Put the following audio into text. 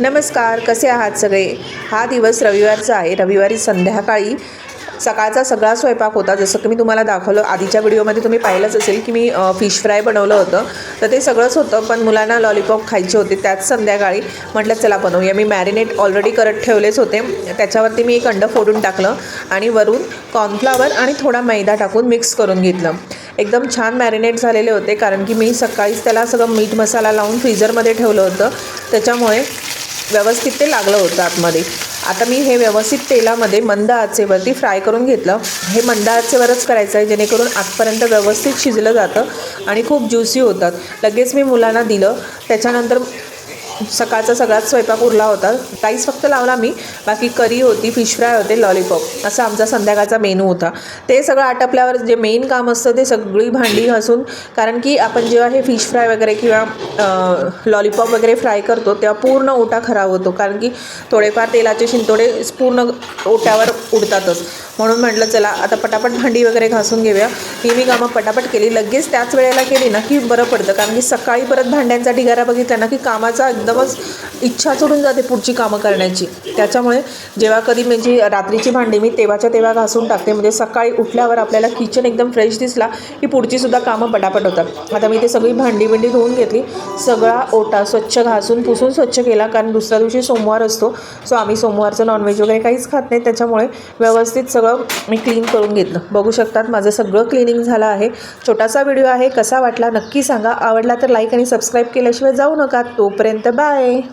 नमस्कार कसे आहात सगळे? हा दिवस रविवारचा आहे. रविवारी संध्याकाळी सकाळचा सगळा स्वयंपाक होता. जसं की मी तुम्हाला दाखवलं आधीच्या व्हिडिओमध्ये तुम्ही पाहिलंच असेल की मी फिश फ्राय बनवलं होतं. तर ते सगळंच होतं पण मुलांना लॉलीपॉप खायचे होते. त्याच संध्याकाळी म्हटलं चला बनवूया. मी मॅरिनेट ऑलरेडी करत ठेवलेच होते. त्याच्यावरती मी एक अंडं फोडून टाकलं आणि वरून कॉर्नफ्लावर आणि थोडा मैदा टाकून मिक्स करून घेतलं. एकदम छान मॅरिनेट झालेले होते कारण की मी सकाळीच त्याला सगळं मीठ मसाला लावून फ्रीजरमध्ये ठेवलं होतं. त्याच्यामुळे व्यवस्थित ते लागलं होतं आतमध्ये. आता मी हे व्यवस्थित तेलामध्ये मंद आचेवरती फ्राय करून घेतलं. हे मंद आचेवरच करायचं आहे जेणेकरून आतपर्यंत व्यवस्थित शिजलं जातं आणि खूप ज्युसी होतात. लगेच मी मुलांना दिलं. त्याच्यानंतर सकाळचा सगळाच स्वयंपाक उरला होता. राईस फक्त लावला मी. बाकी करी होती फिश फ्राय होते लॉलीपॉप असा आमचा संध्याकाळचा मेनू होता. ते सगळं आटपल्यावर जे मेन काम असतं ते सगळी भांडी घासून कारण की आपण जेव्हा हे फिश फ्राय वगैरे किंवा लॉलीपॉप वगैरे फ्राय करतो तेव्हा पूर्ण ओटा खराब होतो. कारण की थोडेफार तेलाचे शिंतोडे पूर्ण ओट्यावर उडतातच. म्हणून म्हटलं चला आता पटापट भांडी वगैरे घासून घेऊया. ही मी कामं पटापट केली. लगेच त्याच वेळेला केली ना की बरं पडतं. कारण की सकाळी परत भांड्यांचा ढिगारा बघितला ना की कामाचा एकदमच इच्छा सोडून जाते पुढची कामं करण्याची. त्याच्यामुळे जेव्हा कधी म्हणजे रात्रीची भांडी मी तेव्हाच्या तेव्हा घासून टाकते. म्हणजे सकाळी उठल्यावर आपल्याला किचन एकदम फ्रेश दिसला की पुढचीसुद्धा कामं पटापट होतात. आता मी ते सगळी भांडी बिंडी धुवून घेतली. सगळा ओटा स्वच्छ घासून पुसून स्वच्छ केला. कारण दुसऱ्या दिवशी सोमवार असतो. सो आम्ही सोमवारचं नॉनव्हेज वगैरे काहीच खात नाही. त्याच्यामुळे व्यवस्थित सगळं मी क्लीन करून घेतलं. बघू शकतात माझं सगळं क्लिनिंग झालं आहे. छोटासा व्हिडिओ आहे. कसा वाटला नक्की सांगा. आवडला तर लाईक आणि सबस्क्राईब केल्याशिवाय जाऊ नका. तोपर्यंत Bye.